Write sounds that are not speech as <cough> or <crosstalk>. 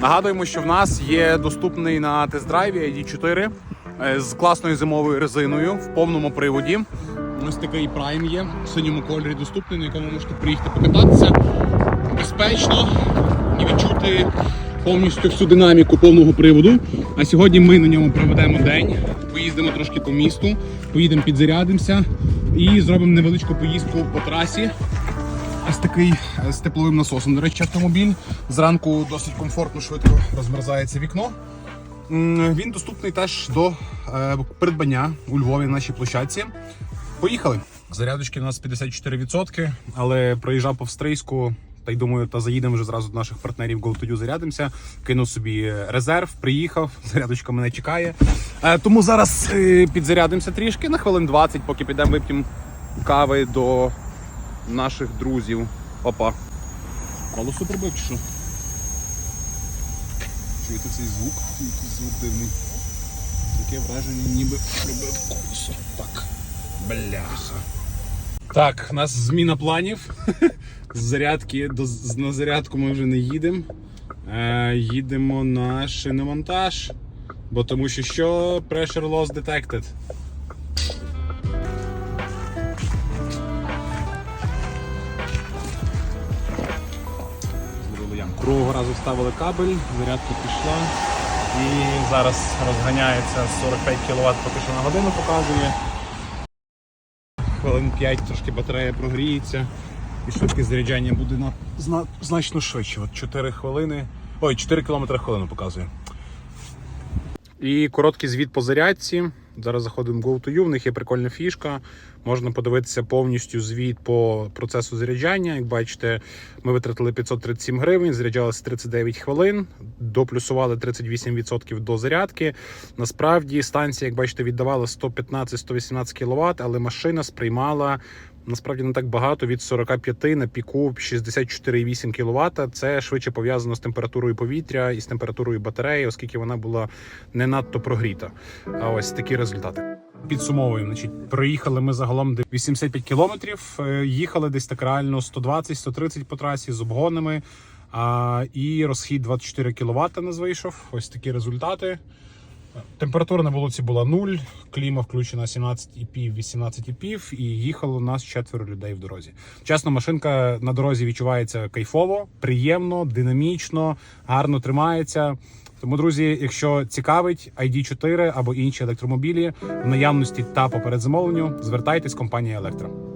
Нагадуємо, що в нас є доступний на тест-драйві ID4 е, з класною зимовою резиною в повному приводі. Ось такий прайм є в синьому кольорі доступний, на якому можете приїхати покататися безпечно і відчути повністю всю динаміку повного приводу. А сьогодні ми на ньому проведемо день, поїздимо трошки по місту, поїдемо підзарядимося і зробимо невеличку поїздку по трасі. Ось такий е, з тепловим насосом. До речі, автомобіль зранку досить комфортно, швидко розмерзається вікно. Він доступний теж до е, придбання у Львові на нашій площадці. Поїхали. Зарядочки у нас 54%, але проїжджав по Австрійську. Та й думаю, та заїдемо вже зразу до наших партнерів GoToYou зарядимося. Кинув собі резерв, приїхав, <laughs> зарядочка мене чекає. Е, тому зараз підзарядимося трішки на хвилин 20, поки підемо вип'ємо кави до наших друзів. Колесо пробив чи що? Чуєте цей звук? Якийсь звук дивний. Таке враження, ніби пробив колесо. Так. Бляха. Так, у нас зміна планів. <laughs> З зарядки до на зарядку ми вже не їдемо. Е, їдемо на шиномонтаж. Бо тому що що pressure loss detected. Другого разу вставили кабель, зарядка пішла. І зараз розганяється 45 кВт поки що на годину показує. Хвилин 5 трошки батарея прогріється. І швидкість заряджання буде на, зна, значно швидше. От 4 хвилини. Ой, 4 км хвилину показує. І короткий звіт по зарядці. Зараз заходимо в GoToU, в них є прикольна фішка. Можна подивитися повністю звіт по процесу заряджання. Як бачите, ми витратили 537 гривень, заряджалися 39 хвилин, доплюсували 38% до зарядки. Насправді станція, як бачите, віддавала 115-118 кВт, але машина сприймала насправді не так багато від 45 на піку 64,8 кВт. Це швидше пов'язано з температурою повітря і з температурою батареї, оскільки вона була не надто прогріта. А ось такі результати. Підсумовуємо, значить, проїхали ми загалом 85 кілометрів, е, їхали десь так реально 120-130 по трасі з обгонами. А, і розхід 24 кВт нас вийшов. Ось такі результати. Температура на вулиці була 0, кліма включена 17,5, 18,5 і їхало нас четверо людей в дорозі. Чесно, машинка на дорозі відчувається кайфово, приємно, динамічно, гарно тримається. Тому, друзі, якщо цікавить ID4 або інші електромобілі в наявності та по передзамовленню, звертайтесь компанія Електро.